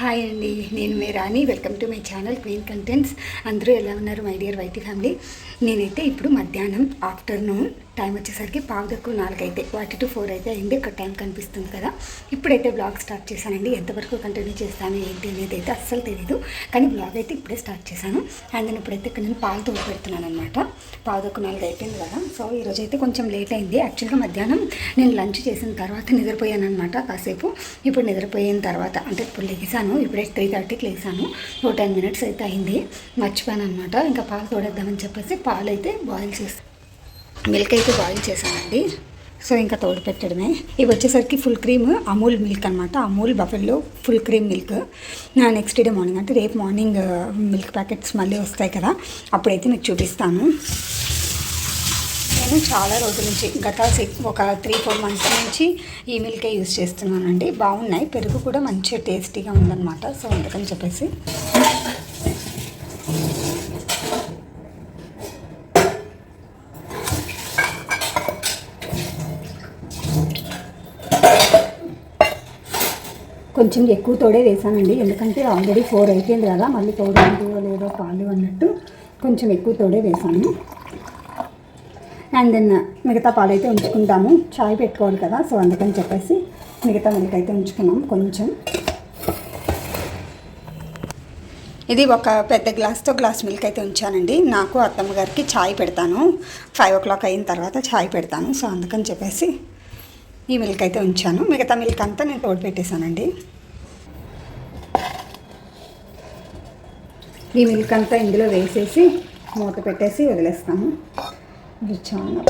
Hi అండి నేను మీ Rani. Welcome to my channel queen contents అందరూ ఎలా ఉన్నారు మై డియర్ వైటీ ఫ్యామిలీ నేనైతే ఇప్పుడు మధ్యాహ్నం ఆఫ్టర్నూన్ టైం వచ్చేసరికి పావు తక్కువ నాలుగు అయితే వాటి టు ఫోర్ అయితే అయింది. ఒక టైం కనిపిస్తుంది కదా. ఇప్పుడైతే బ్లాగ్ స్టార్ట్ చేశానండి. ఎంతవరకు కంటిన్యూ చేస్తాను ఏంటి అనేది అయితే అస్సలు తెలియదు కానీ బ్లాగ్ అయితే ఇప్పుడే స్టార్ట్ చేశాను. అండ్ నేను ఇప్పుడైతే ఇక్కడ నేను పాలు తోడు పెడుతున్నాను అనమాట పావు తక్కువ నాలుగు అయిపోయింది కదా. సో ఈరోజు అయితే కొంచెం లేట్ అయింది. యాక్చువల్గా మధ్యాహ్నం నేను లంచ్ చేసిన తర్వాత నిద్రపోయాను అనమాట కాసేపు. ఇప్పుడు నిద్రపోయిన తర్వాత అంటే ఇప్పుడు లెగిసాను ఇప్పుడే త్రీ థర్టీకి లేసాను ఓ టెన్ మినిట్స్ అయితే అయింది. మర్చిపోయాను అనమాట ఇంకా పాలు తోడేద్దామని చెప్పేసి పాలు అయితే బాయిల్ చేస్తాను మిల్క్ అయితే బాయిల్ చేశానండి. సో ఇంకా తోడు పెట్టడమే. ఇవి వచ్చేసరికి ఫుల్ క్రీమ్ అమూల్ మిల్క్ అనమాట Amul buffalo full cream milk. నా నెక్స్ట్ డే మార్నింగ్ అంటే రేపు మార్నింగ్ మిల్క్ ప్యాకెట్స్ మళ్ళీ వస్తాయి కదా అప్పుడైతే మీకు చూపిస్తాను. నేను చాలా రోజుల నుంచి గత ఒక త్రీ ఫోర్ మంత్స్ నుంచి ఈ మిల్కే యూజ్ చేస్తున్నానండి. బాగున్నాయి పెరుగు కూడా మంచిగా టేస్టీగా ఉందన్నమాట. సో అందుకని చెప్పేసి. కొంచెం ఎక్కువ తోడే వేసానండి. ఎందుకంటే ఆల్రెడీ ఫోర్ అయిపోయింది కదా మళ్ళీ తోడు ఉందో లేదో పాలు అన్నట్టు కొంచెం ఎక్కువ తోడే వేసాను. అండ్ దెన్ మిగతా పాలు అయితే ఉంచుకుంటాము. చాయ్ పెట్టుకోవాలి కదా సో అందుకని చెప్పేసి మిగతా మిల్క్ అయితే ఉంచుకున్నాం కొంచెం. ఇది ఒక పెద్ద గ్లాస్తో గ్లాస్ మిల్క్ అయితే ఉంచానండి. నాకు అత్తమ్మ గారికి ఛాయ్ పెడతాను. ఫైవ్ ఓ క్లాక్ అయిన తర్వాత ఛాయ్ పెడతాను. సో అందుకని చెప్పేసి ఈ మిల్క్ అయితే ఉంచాను. మిగతా మిల్క్ అంతా నేను తోడు పెట్టేశానండి. ఈ మిల్క్ అంతా ఇందులో వేసేసి మూత పెట్టేసి వదిలేస్తాను. ఇది చాలా.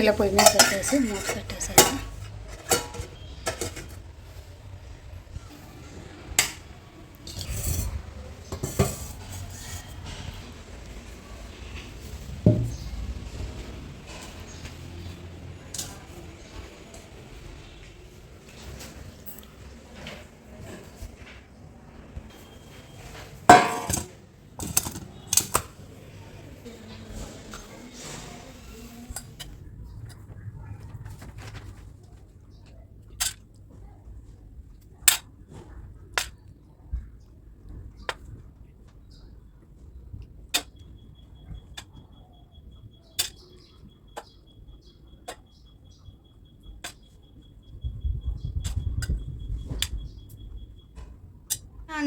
ఇలా పొయ్యి మీద పెట్టేసి మూత పెట్టేసాను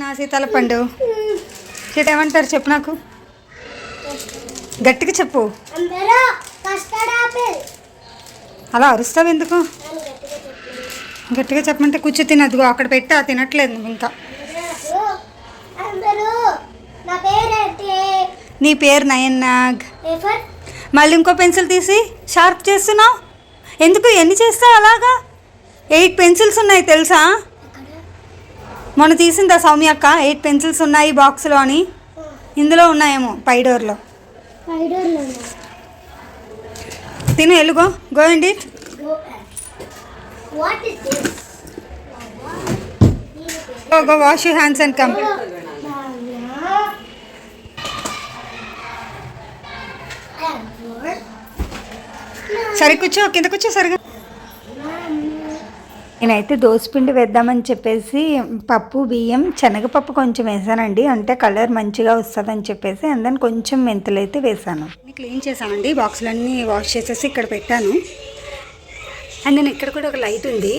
నా సీతాల పండు. సీత ఏమంటారు చెప్పు నాకు. గట్టిగా చెప్పు. అలా అరుస్తావు ఎందుకు? గట్టిగా చెప్పమంటే కూర్చో తినద్దుగో అక్కడ పెట్టా తినట్లేదు ఇంకా. నా పేరు నయన్ నాగ్. మళ్ళీ ఇంకో పెన్సిల్ తీసి షార్ప్ చేస్తున్నావు? ఎందుకు ఎన్ని చేస్తావు అలాగా? ఎయిట్ పెన్సిల్స్ ఉన్నాయి తెలుసా? మొన్న తీసిందా సౌమ్య అక్క? ఎయిట్ పెన్సిల్స్ ఉన్నాయి బాక్స్లో అని. ఇందులో ఉన్నాయేమో పై డోర్లో. స్పైడర్లో తిను ఎలుగో గో. అండి go wash you hands and come సరి కూర్చో కింద కూర్చో సరిగా. నేనైతే దోసపిండి వేద్దామని చెప్పేసి పప్పు బియ్యం శనగపప్పు కొంచెం వేసానండి. అంటే కలర్ మంచిగా వస్తుందని చెప్పేసి అండ్ కొంచెం మెంతులు అయితే వేసాను. క్లీన్ చేశానండి బాక్సులన్నీ వాష్ చేసేసి ఇక్కడ పెట్టాను. అండ్ నేను ఇక్కడ కూడా ఒక లైట్ ఉంది.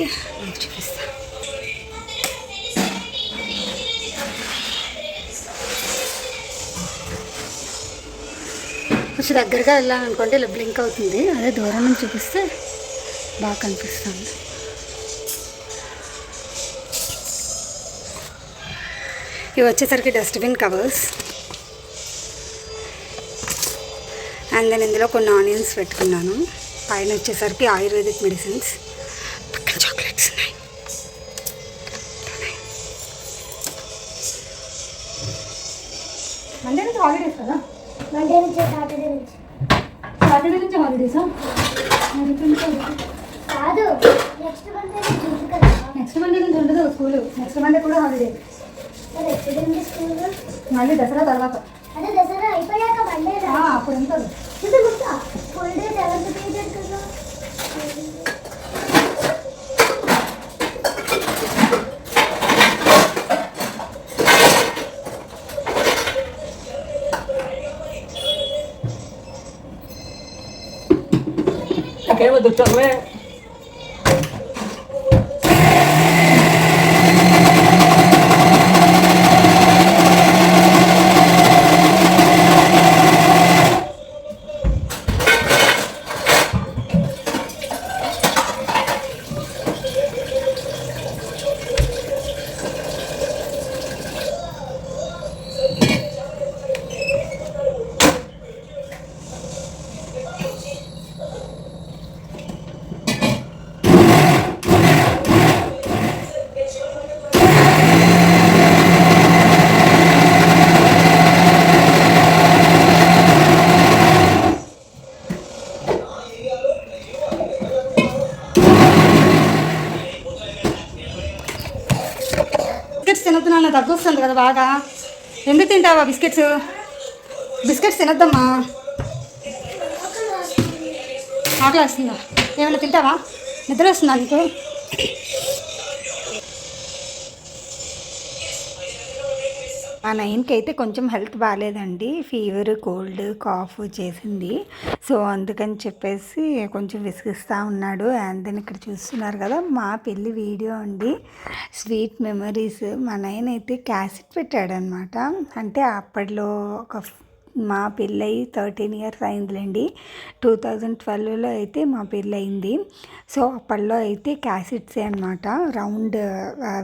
చూపిస్తాను చూపిస్తా కొంచెం దగ్గరగా వెళ్ళాలనుకుంటే ఇలా బ్లింక్ అవుతుంది. అదే దూరం నుంచి చూపిస్తే బాగా కనిపిస్తుంది. ఇవి వచ్చేసరికి డస్ట్బిన్ కవర్స్. అండ్ నేను ఇందులో కొన్ని ఆనియన్స్ పెట్టుకున్నాను. పైన వచ్చేసరికి ఆయుర్వేదిక్ మెడిసిన్స్. పక్కన చాక్లెట్స్ ఉన్నాయి. మండే నుంచి హాలిడేస్ కదా మండే నుంచి. సాటర్డే నుంచి సాటర్డే నుంచి హాలిడేసా కాదు నెక్స్ట్ మండే నుంచి నెక్స్ట్ మండే నుంచి ఉండదు స్కూల్. నెక్స్ట్ మండే కూడా హాలిడే మళ్ళీ దసరా తర్వాత అదే దసరా అయిపోయాక మళ్ళీ అప్పుడు ఉంటుంది ఇది గుర్తా ఫుల్ డే సెవెంత్ పీరియడ్ కదా Acabamos de charlar దగ్గు కదా బాగా. ఎందుకు తింటావా బిస్కెట్స్? బిస్కెట్స్ తినొద్దమ్మా. ఆకలి వస్తుందా? ఏమైనా తింటావా? నిద్ర వస్తుందా నీకు? మా నైన్కి అయితే కొంచెం హెల్త్ బాగాలేదండి. ఫీవర్ కోల్డ్ కాఫ్ చేసింది. సో అందుకని చెప్పేసి కొంచెం విసిగిస్తూ ఉన్నాడు. అండ్ దెన్ ఇక్కడ చూస్తున్నారు కదా మా పెళ్ళి వీడియో అండి. Sweet memories. మా నైన్ అయితే క్యాసెట్ పెట్టాడనమాట. అంటే అప్పట్లో ఒక మా పెళ్ళయి థర్టీన్ ఇయర్స్ అయిందిలేండి. టూ థౌజండ్ ట్వెల్వ్లో అయితే మా పెళ్ళయింది సో అప్పట్లో అయితే క్యాసెట్సే అనమాట రౌండ్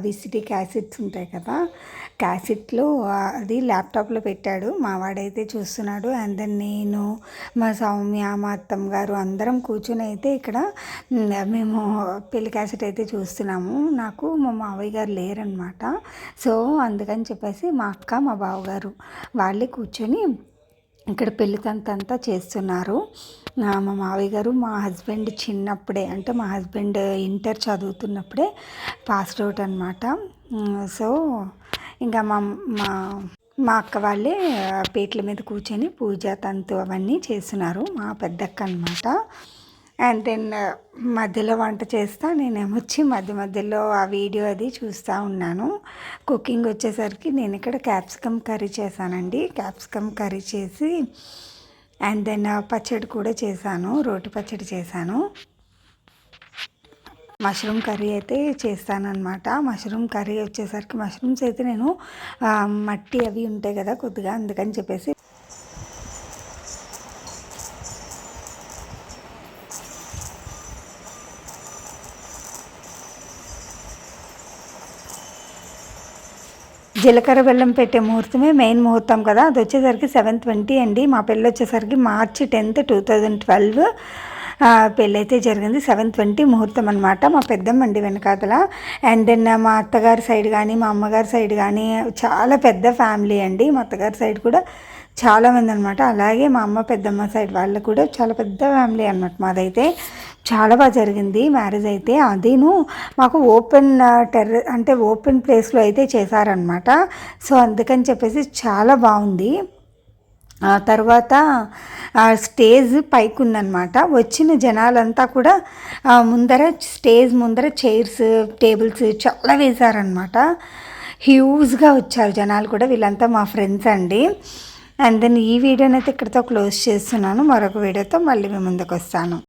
విసిటీ క్యాసెట్స్ ఉంటాయి కదా. క్యాసెట్లో అది ల్యాప్టాప్లో పెట్టాడు. మా వాడైతే చూస్తున్నాడు. అండ్ దెన్ నేను మా సౌమ్య మా అత్తమ్మ గారు అందరం కూర్చొని అయితే ఇక్కడ మేము పెళ్ళి క్యాసెట్ అయితే చూస్తున్నాము. నాకు మా మావయ్య గారు లేరనమాట సో అందుకని చెప్పేసి మా అక్క మా బావగారు వాళ్ళే కూర్చొని ఇక్కడ పెళ్ళి తంతంతా చేస్తున్నారు. మా మావయ్య గారు మా హస్బెండ్ చిన్నప్పుడే అంటే మా హస్బెండ్ ఇంటర్ చదువుతున్నప్పుడే పాస్డ్ అవుట్ అనమాట సో ఇంకా మా మా మా అక్క వాళ్ళే పీటల మీద కూర్చొని పూజ తంతు అవన్నీ చేస్తున్నారు మా పెద్దక్క అనమాట అండ్ దెన్ మధ్యలో వంట చేస్తా నేనేమో వచ్చి మధ్య మధ్యలో ఆ వీడియో అది చూస్తూ ఉన్నాను. కుకింగ్ వచ్చేసరికి నేను ఇక్కడ క్యాప్సికమ్ కర్రీ చేశానండి. క్యాప్సికమ్ కర్రీ చేసి అండ్ దెన్ పచ్చడి కూడా చేశాను రోటి పచ్చడి చేశాను. మష్రూమ్ కర్రీ అయితే చేస్తానన్నమాట. మష్రూమ్ కర్రీ వచ్చేసరికి మష్రూమ్స్ అయితే నేను మట్టి అవి ఉంటాయి కదా కొద్దిగా అందుకని చెప్పేసి. జీలకర్ర బెల్లం పెట్టే ముహూర్తమే మెయిన్ ముహూర్తం కదా. అది వచ్చేసరికి సెవెన్ ట్వంటీ అండి. మా పెళ్ళి వచ్చేసరికి March tenth two thousand twelve. పెళ్ళైతే జరిగింది సెవెన్ ట్వంటీ ముహూర్తం అనమాట మా పెద్దమ్మ అండి వెనకాతల. అండ్ దెన్ మా అత్తగారి సైడ్ కానీ మా అమ్మగారి సైడ్ కానీ చాలా పెద్ద ఫ్యామిలీ అండి. మా అత్తగారి సైడ్ కూడా చాలామంది అనమాట అలాగే మా అమ్మ పెద్దమ్మ సైడ్ వాళ్ళు కూడా చాలా పెద్ద ఫ్యామిలీ అనమాట మాదైతే. చాలా బాగా జరిగింది మ్యారేజ్ అయితే. అదేను మాకు ఓపెన్ టెర్ర అంటే ఓపెన్ ప్లేస్లో అయితే చేశారనమాట సో అందుకని చెప్పేసి చాలా బాగుంది. ఆ తర్వాత ఆ స్టేజ్ పైకి ఉందన్నమాట వచ్చిన జనాలంతా కూడా ముందర స్టేజ్ ముందర చైర్స్ టేబుల్స్ చాలా వేశారనమాట. హ్యూజ్గా వచ్చారు జనాలు కూడా వీళ్ళంతా మా ఫ్రెండ్స్ అండి. అండ్ దెన్ ఈ వీడియోనైతే ఇక్కడితో క్లోజ్ చేస్తున్నాను. మరొక వీడియోతో మళ్ళీ మీ ముందుకు వస్తాను